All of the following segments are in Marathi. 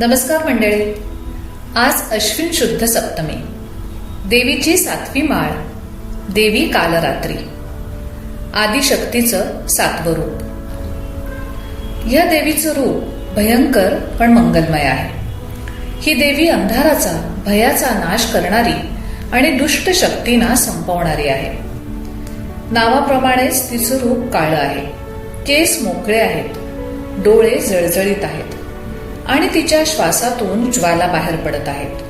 नमस्कार मंडळी. आज अश्विन शुद्ध सप्तमी. देवीची सातवी माळ. देवी कालरात्री. आदिशक्तीचं सातवं रूप. या देवीचं रूप भयंकर पण मंगलमय आहे. ही देवी अंधाराचा भयाचा नाश करणारी आणि दुष्ट शक्तींना संपवणारी आहे. नावाप्रमाणेच तिचं रूप काळं आहे. केस मोकळे आहेत. डोळे जळजळीत आहेत. आणि तिच्या श्वासातून ज्वाला बाहेर पडत आहेत.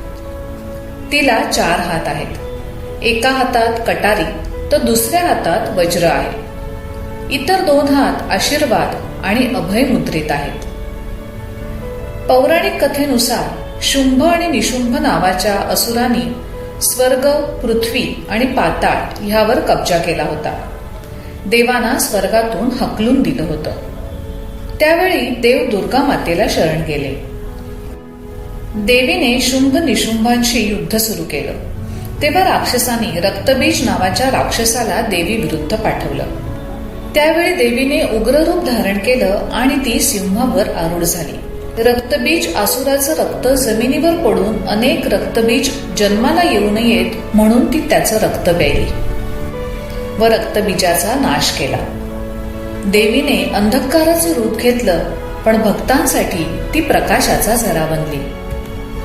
तिला चार हात आहेत. एका हातात कटारी तर दुसऱ्या हातात वज्र आहे. इतर दोन हात आशीर्वाद आणि अभय मुद्रित आहेत. पौराणिक कथेनुसार शुंभ आणि निशुंभ नावाच्या असुरांनी स्वर्ग पृथ्वी आणि पाताळ ह्यावर कब्जा केला होता. देवांना स्वर्गातून हकलून दिलं होतं. त्यावेळी देव दुर्गा मातेला शरण गेले. देवीने शुंभ निशुंभांशी युद्ध सुरू केलं. तेव्हा राक्षसांनी रक्तबीज नावाच्या राक्षसाला देवी विरुद्ध पाठवलं. त्यावेळी देवीने उग्र रूप धारण केलं आणि ती सिंहावर आरूढ झाली. रक्तबीज आसुराचं रक्त जमिनीवर पडून अनेक रक्तबीज जन्माला येऊ नयेत म्हणून ती त्याचं रक्त प्यायली व रक्तबीजाचा नाश केला. देवीने अंधकाराचं रूप घेतलं पण भक्तांसाठी ती प्रकाशाचा झरा बनली.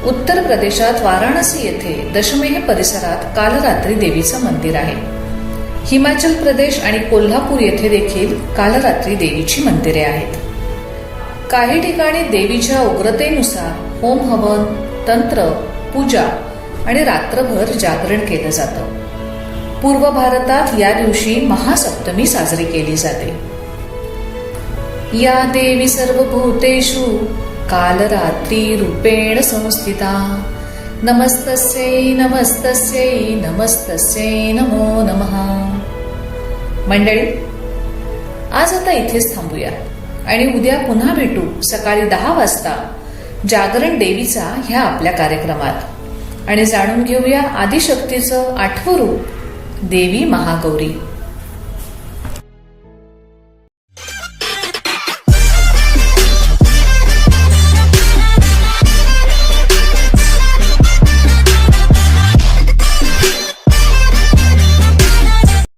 उत्तर प्रदेशात वाराणसी येथे दशमेह परिसरात कालरात्री देवीचं मंदिर आहे. हिमाचल प्रदेश आणि कोल्हापूर येथे देखील कालरात्री देवीची मंदिरे आहेत. काही ठिकाणी देवीच्या उग्रतेनुसार होम हवन तंत्र पूजा आणि रात्रभर जागरण केलं जातं. पूर्व भारतात या दिवशी महासप्तमी साजरी केली जाते. या देवी सर्वभूतेषु कालरात्री रूपेण संस्थिता। नमस्तस्यै नमस्तस्यै नमस्तस्यै नमो नमः। मंडळी आज आता इथेच थांबूया आणि उद्या पुन्हा भेटू सकाळी दहा वाजता जागरण देवीचा ह्या आपल्या कार्यक्रमात. आणि जाणून घेऊया आदिशक्तीचं आठवं रूप देवी महागौरी.